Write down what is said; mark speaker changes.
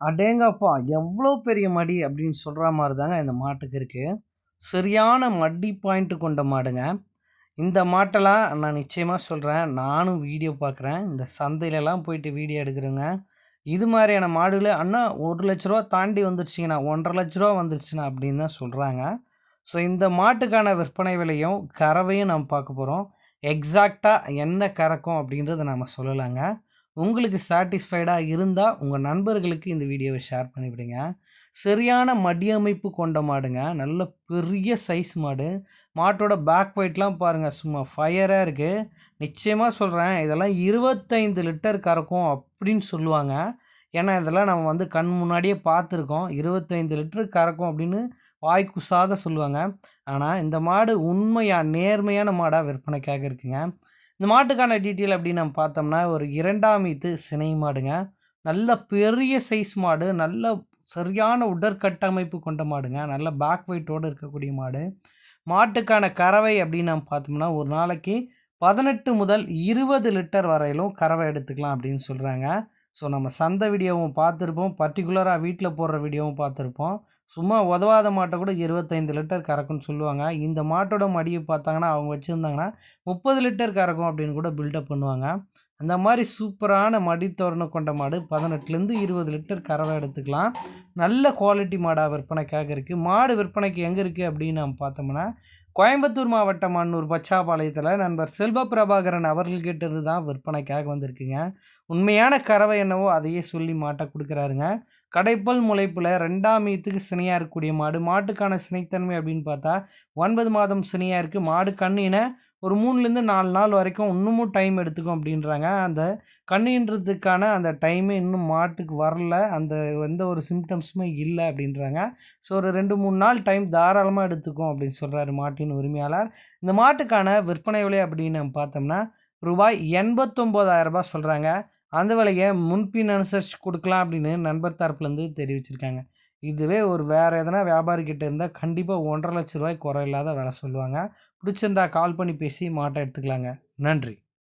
Speaker 1: அடேங்கப்பா! எவ்வளோ பெரிய மடி அப்படின்னு சொல்கிற மாதிரி தாங்க இந்த மாட்டுக்கு இருக்குது சரியான மடி பாயிண்ட்டு கொண்ட மாடுங்க. இந்த மாட்டெல்லாம் நான் நிச்சயமாக சொல்கிறேன் நானும் வீடியோ பார்க்குறேன். இந்த சந்தையிலலாம் போயிட்டு வீடியோ எடுக்கிறேங்க. இது மாதிரியான மாடுகளை அண்ணா ஒரு லட்ச ரூபா தாண்டி வந்துருச்சிங்கண்ணா ஒன்றரை லட்ச ரூபா வந்துருச்சுண்ணா அப்படின்னு தான் சொல்கிறாங்க ஸோ இந்த மாட்டுக்கான விற்பனை விலையும், கறவையும் நம்ம பார்க்க போகிறோம் எக்ஸாக்டாக என்ன கறக்கும் அப்படின்றத நம்ம சொல்லலாங்க. உங்களுக்கு சாட்டிஸ்ஃபைடாக இருந்தால் உங்கள் நண்பர்களுக்கு இந்த வீடியோவை ஷேர் பண்ணிவிடுங்க. சரியான மடி அமைப்பு கொண்ட மாடுங்க. நல்ல பெரிய சைஸ் மாடு. மாட்டோட பேக் வெயிட்லாம் பாருங்க சும்மா ஃபயராக இருக்குது நிச்சயமாக சொல்கிறேன் இதெல்லாம் 25 லிட்டர் கறக்கும் அப்படின்னு சொல்லுவாங்க. ஏன்னா, இதெல்லாம் நம்ம வந்து கண் முன்னாடியே பார்த்துருக்கோம். 25 லிட்டர் கறக்கும் அப்படின்னு வாய் கூசாத சொல்லுவாங்க. ஆனால் இந்த மாடு உண்மையாக நேர்மையான மாடாக விற்பனைக்காக இருக்குங்க. இந்த மாட்டுக்கான டீட்டெயில் அப்படின்னு நம்ம பார்த்தோம்னா, ஒரு இரண்டாம் இது சினை மாடுங்க. நல்ல பெரிய சைஸ் மாடு. நல்ல சரியான உடற்கட்டமைப்பு கொண்ட மாடுங்க. நல்ல பேக் வெயிட்டோடு இருக்கக்கூடிய மாடு. மாட்டுக்கான கறவை அப்படின்னு நம்ம பார்த்தோம்னா, ஒரு நாளைக்கு 18 முதல் 20 லிட்டர் வரையிலும் கறவை எடுத்துக்கலாம் அப்படின்னு சொல்கிறாங்க ஸோ நம்ம சந்தை வீடியோவும் பார்த்துருப்போம். பர்டிகுலராக வீட்டில் போடுற வீடியோவும் பார்த்துருப்போம். சும்மா உதவாத மாட்டை கூட 25 லிட்டர் கறக்குன்னு சொல்லுவாங்க. இந்த மாட்டோட மடியை பார்த்தாங்கன்னா, அவங்க வச்சுருந்தாங்கன்னா முப்பது லிட்டர் கறக்கும் அப்படின்னு கூட பில்டப் பண்ணுவாங்க. அந்த மாதிரி சூப்பரான மடித்தொரணும் கொண்ட மாடு 18லேருந்து 20 லிட்டர் கறவை எடுத்துக்கலாம். நல்ல குவாலிட்டி மாடாக விற்பனைக்காக இருக்குது மாடு விற்பனைக்கு எங்கே இருக்குது அப்படின்னு நம்ம பார்த்தோம்னா, கோயம்புத்தூர் மாவட்டம் அன்னூர் பச்சாபாளையத்தில் நண்பர் செல்வ பிரபாகரன் அவர்கள்கிட்ட இருந்து தான் விற்பனைக்காக வந்திருக்குங்க. உண்மையான கறவை என்னவோ அதையே சொல்லி மாட்டை கொடுக்குறாருங்க கடைப்பல் முளைப்பில் ரெண்டாம் மீத்துக்கு சினையாக இருக்கக்கூடிய மாடு. மாட்டுக்கான சினைத்தன்மை அப்படின்னு பார்த்தா, ஒன்பது மாதம் சினையாக இருக்குது மாடு கண்ணின ஒரு 3லேருந்து 4 நாள் வரைக்கும் இன்னமும் டைம் எடுத்துக்கும் அப்படின்றாங்க. அந்த கண்ணுன்றதுக்கான அந்த டைமே இன்னும் மாட்டுக்கு வரல. அந்த எந்த ஒரு சிம்டம்ஸுமே இல்லை அப்படின்றாங்க. ஸோ ஒரு 2, 3 நாள் டைம் தாராளமாக எடுத்துக்கும் அப்படின்னு சொல்கிறாரு மாட்டின் உரிமையாளர். இந்த மாட்டுக்கான விற்பனை விலை அப்படின்னு நம்ம பார்த்தோம்னா, ரூபாய் எண்பத்தொம்போதாயிரம் ரூபாய் சொல்கிறாங்க அந்த வேலையை முன்பின் அனுசரித்து கொடுக்கலாம் அப்படின்னு நண்பர் தரப்புலேருந்து தெரிவிச்சிருக்காங்க. இதுவே ஒரு வேறு எதனா வியாபாரி கிட்ட இருந்தா கண்டிப்பா ரூ. 1,50,000 குறை இல்லாத விலை சொல்லுவாங்க. பிடிச்சிருந்தா கால் பண்ணி பேசி மாட்டை எடுத்துக்கலாங்க. நன்றி.